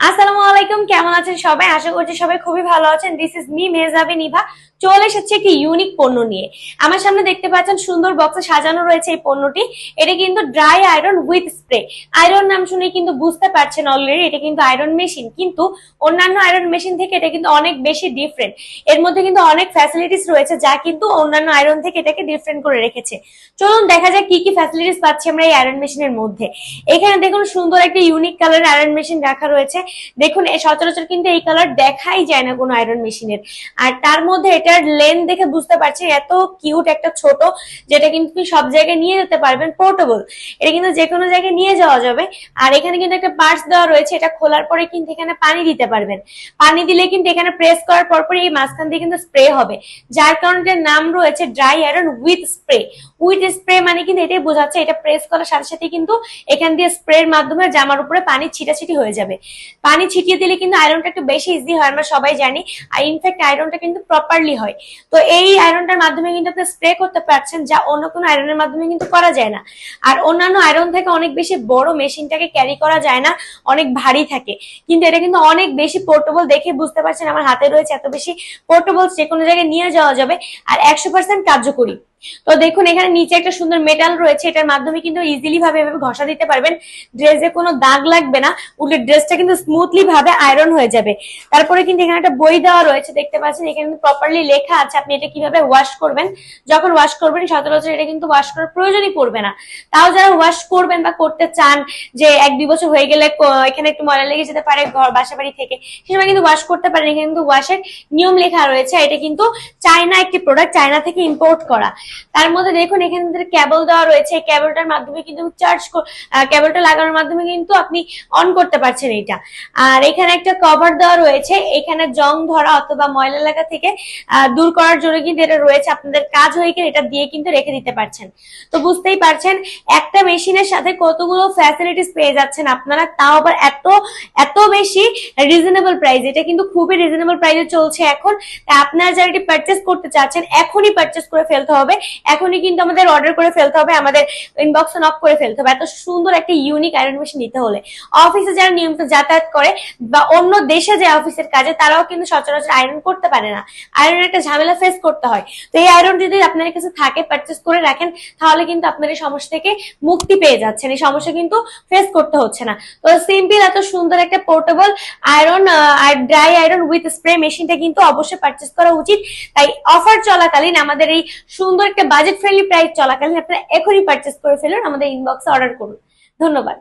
Hasta la আলাইকুম, কেমন আছেন সবাই? আশা করছি সবাই খুবই ভালো আছেন। দিস ইজ মি মেজাবি নিভা চলে এসেছে একটি ইউনিক পণ্য নিয়ে। আমার সামনে দেখতে পাচ্ছেন সুন্দর বক্সে সাজানো রয়েছে এই পণ্যটি। এটা কিন্তু dry iron with spray iron নাম শুনে কিন্তু বুঝতে পারছেন অলরেডি এটা কিন্তু আয়রন মেশিন কিন্তু অন্যান্য আয়রন মেশিন থেকে এটা কিন্তু অনেক বেশি ডিফারেন্ট এর মধ্যে কিন্তু অনেক ফ্যাসিলিটিস রয়েছে যা কিন্তু অন্যান্য আয়রন থেকে এটাকে ডিফারেন্ট করে রেখেছে। চলুন দেখা যাক কি কি ফ্যাসিলিটিস পাচ্ছি আমরা এই আয়রন মেশিনের মধ্যে। এখানে দেখুন সুন্দর একটা ইউনিক কালার আয়রন মেশিন রাখা রয়েছে। দেখুন সচরাচর কিন্তু এই কালার দেখাই যায় না কোনো আয়রন মেশিনের আর তার মধ্যে এটার লেন দেখে বুঝতে পারছি এত কিউট একটা ছোট, যেটা কিন্তু আপনি সব জায়গায় নিয়ে যেতে পারবেন পোর্টেবল এটা কিন্তু যে কোনো জায়গায় নিয়ে যাওয়া যাবে। আর এখানে কিন্তু একটা পার্টস দেওয়া রয়েছে, এটা খোলার পরে কিন্তু এখানে পানি দিতে পারবেন। পানি দিলে কিন্তু এখানে প্রেস করার পর পরে এই মাঝখান দিয়ে কিন্তু স্প্রে হবে। যার কারণে এটার নাম রয়েছে dry iron with spray with spray মানে কিন্তু এটাই বোঝাচ্ছে, এটা প্রেস করার সাথে সাথে কিন্তু এখান দিয়ে স্প্রের মাধ্যমে জামার উপরে পানি ছিটাছিটি হয়ে যাবে। পানি ছিটিয়ে দিলে কিন্তু আয়রনটা একটু বেশি ইজি হয়, আমরা সবাই জানি। আর ইনফ্যাক্ট আয়রনটা কিন্তু প্রপারলি হয়। তো এই আয়রনটার মাধ্যমে কিন্তু আপনি স্প্রে করতে পারছেন যা অন্য কোনো আয়রনের মাধ্যমে কিন্তু করা যায় না। আর অন্যান্য আয়রন থেকে অনেক বেশি বড় মেশিনটাকে ক্যারি করা যায় না, অনেক ভারী থাকে। কিন্তু এটা কিন্তু অনেক বেশি পোর্টেবল দেখে বুঝতে পারছেন, আমার হাতে রয়েছে এত বেশি পোর্টেবল যে কোনো জায়গায় নিয়ে যাওয়া যাবে। আর একশো পার্সেন্ট কার্যকরী। তো দেখুন, এখানে নিচে একটা সুন্দর মেটাল রয়েছে, এটার মাধ্যমে কিন্তু ইজিলি ভাবে এভাবে ঘষা দিতে পারবেন। ড্রেসে কোনো দাগ লাগবে না, উল্টে ড্রেসটা কিন্তু স্মুথলি ভাবে আয়রন হয়ে যাবে। তারপরে কিন্তু এখানে একটা বই দেওয়া রয়েছে, দেখতে পাচ্ছেন, এখানে প্রপারলি লেখা আছে, আপনি এটা কীভাবে ওয়াশ করবেন। যখন ওয়াশ করবেন, সচরাচর এটা কিন্তু ওয়াশ করার প্রয়োজনই পড়বে না। তাও যারা ওয়াশ করবেন বা করতে চান, যে এক দুই বছর হয়ে গেলে এখানে একটু ময়লা লেগে যেতে পারে ঘর বাসা বাড়ি থেকে, সে সময় কিন্তু ওয়াশ করতে পারেন। এখানে কিন্তু ওয়াশের নিয়ম লেখা রয়েছে, এটা কিন্তু চায়না একটি প্রোডাক্ট চায়না থেকে ইম্পোর্ট করা। তার মধ্যে দেখুন, এখানে কেবল দেওয়া রয়েছে ক্যাবলটার মাধ্যমে কিন্তু চার্জ কেবলটা লাগানোর মাধ্যমে কিন্তু আপনি অন করতে পারছেন এটা। আর এখানে একটা কভার দেওয়া রয়েছে, এখানে জং ধরা অথবা ময়লা লাগা থেকে দূর করার জন্য কিন্তু এটা রয়েছে। আপনাদের কাজ হয়ে গেলে এটা দিয়ে কিন্তু রেখে দিতে পারছেন। তো বুঝতেই পারছেন, একটা মেশিনের সাথে কতগুলো ফ্যাসিলিটিস পেয়ে যাচ্ছেন আপনারা, তাও আবার এত এত বেশি রিজনেবল প্রাইস এটা কিন্তু খুবই রিজনেবল প্রাইসে চলছে এখন। আপনারা যারা এটি পারচেস করতে চাচ্ছেন, এখনই পারচেস করে ফেলতে হবে। এখনই কিন্তু আমাদের অর্ডার করে ফেলতে হবে, আমাদের ইনবক্সে নক করে ফেলতে হবে। এত সুন্দর একটা ইউনিক আয়রন মেশিন নিতে হলে। অফিসে যারা নিয়মিত যাতায়াত করে বা অন্য দেশে যে অফিসের কাজে, তারাও কিন্তু সচরাচর আয়রন করতে পারে না। আয়রনের একটা ঝামেলা ফেস করতে হয়। তো এই আয়রন যদি আপনার কাছে থাকে পারচেস করে রাখেন, তাহলে কিন্তু আপনার এই সমস্যা থেকে মুক্তি পেয়ে যাচ্ছেন। এই সমস্যা কিন্তু ফেস করতে হচ্ছে না। তো সিম্পল এত সুন্দর একটা portable iron dry iron with spray মেশিনটা কিন্তু অবশ্যই পারচেস করা উচিত। তাই অফার চলাকালীন আমাদের এই সুন্দর একটা বাজেট ফ্রেন্ডলি প্রাইস চলাকালীন আপনারা এখনই পারচেস করে ফেলুন, আমাদের ইনবক্সে অর্ডার করুন। ধন্যবাদ।